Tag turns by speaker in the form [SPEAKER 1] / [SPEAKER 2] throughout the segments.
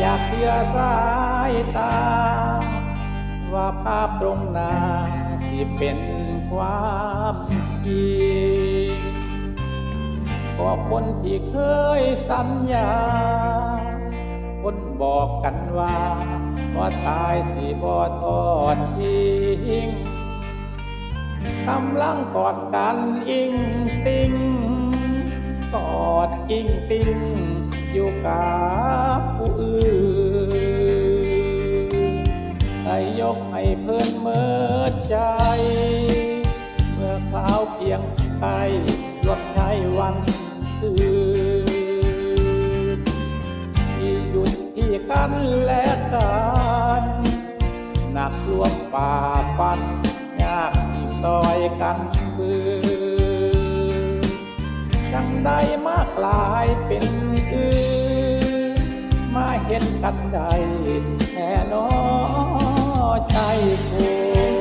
[SPEAKER 1] อยากเสียสายตา ว่าภาพตรงหน้าสิเป็นความจริงก็คนที่เคยสัญญา คนบอกกันว่าว่าตายสิบ่ทอดทิ้งกำลังกอดกันอิงติงกอดอิงติง อยู่กับผู้อื่นได้ยกให้เพิ่อนเมิดใจ เมื่อคราวเพียงไปลดใช้วันคืนที่หยุดที่กันและกันหนักรวมป่าฟันยากที่ซอยกันบืน ดังได้มากลายเป็นอื่นมาเห็นกันได้แน่นอใจคุณ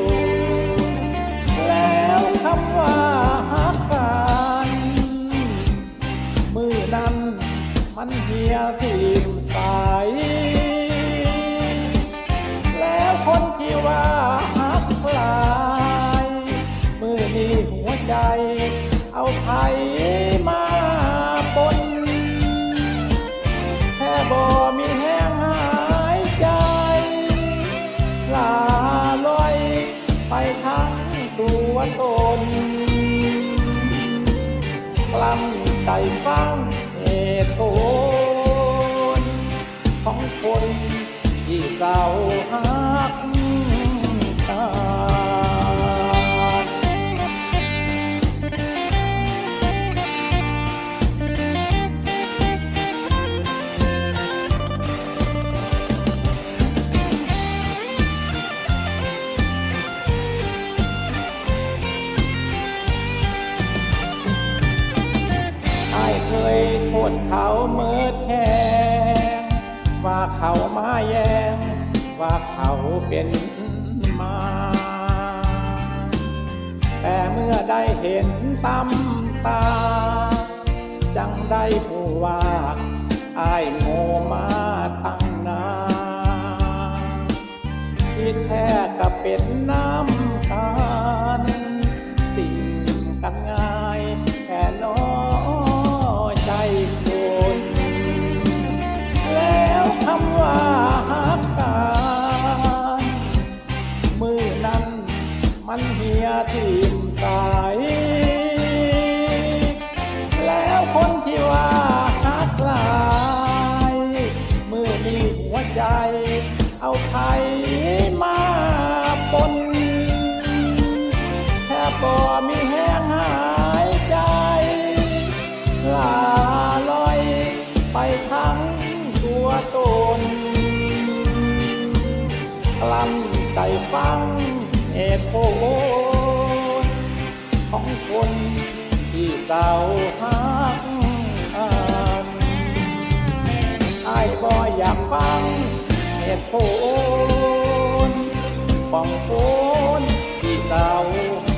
[SPEAKER 1] แล้วคำว่า ไปทั้งตัวตนกลั้นใจฟังเหตุผลของคนที่เศร้าหัก ยโทษเขาเมิดแหงว่าเขามาแยงว่าเขาเป็นมา แต่เมื่อได้เห็นตำตา จังได้ผู้ว่าไอ้ายโงมาตั้งนานที่แท้ก็เป็นน้ำ ปนแค่บ่มีแห้งหายใจลาลอยไปทั้งตัวตนกลั้นใจฟังเหตุผลของคนที่เศร้าหักกันไอ้บ่อยากฟังเหตุผลของค นที่เศร้า